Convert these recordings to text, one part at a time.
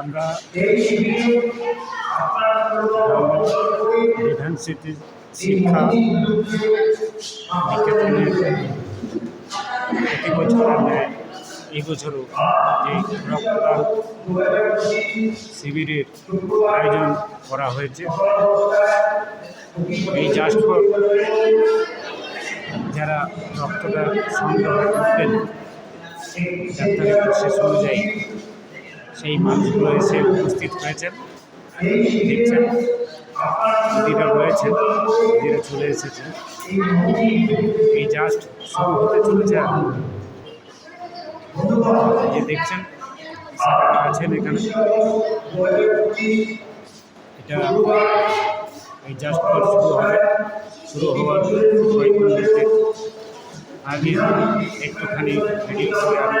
আমরা সিটি শিক্ষা নিকেতনের প্রতি বছর আমরা এই বছরও যে রক্তদান শিবিরের আয়োজন করা হয়েছে। এই জাস্ট ফর যারা রক্তটা সংগ্রহ করতেন, ডাক্তারের প্রসেস অনুযায়ী সেই মানুষগুলো এসে উপস্থিত হয়েছেন। দেখছেন দিদিরা রয়েছেন দিদিরা চলে এসেছেন। এই জাস্ট শুরু হতে চলেছে যে দেখছেন আছেন এখানে। এটা এই জাস্ট শুরু হবে, শুরু হওয়ার আগে একটুখানি ভিডিও করে আমি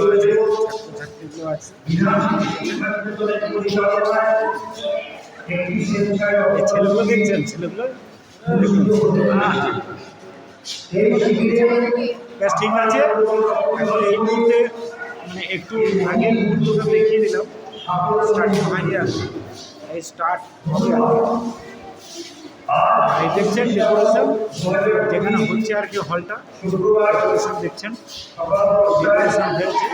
ছেলেগুলো দেখছেন? ছেলেগুলো? ব্যাস, ঠিক আছে। এখন এই মুহূর্তে মানে একটু আগে মুহূর্তটা দেখিয়ে দিলাম। স্টার্টিং হয়নি আর এই স্টার্ট হবে দেখছেন ডেকোরেশন, যেখানে হচ্ছে আর কি হলটা, ডেকোরেশন দেখছেন। ডেকোরেশন হয়েছে।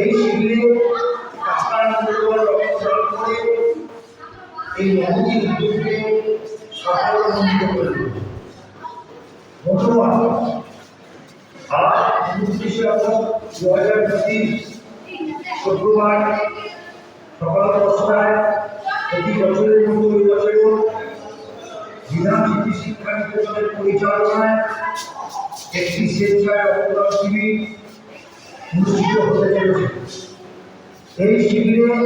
এই শিবিরে এই উদ্যোগকে সাফল্যমণ্ডিত করবে দু হাজার পঁচিশ শুক্রবার সকাল দশটায় প্রতি বছরের মতো এই শিক্ষা নিকেতনের পরিচালনায় একটি স্বেচ্ছায় রক্তদান শিবির হতে চলেছে। এই শিবিরে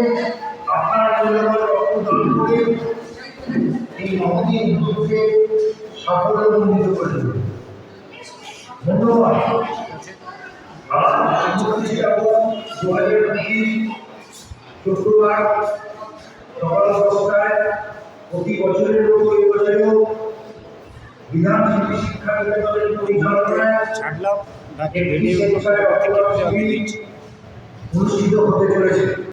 আপনার মূল্যবান করে এই মহতি উদ্যোগকে সাফল্যমণ্ডিত করবেন ধন্যবাদ। দু হাজার শুক্রবার সকাল প্রতি বছরের মতো এই বছরেও বিধানসভা শিক্ষা নিকেতনের পরিচালনায় ছাড়লাম দিচ্ছি অনুষ্ঠিত হতে চলেছে।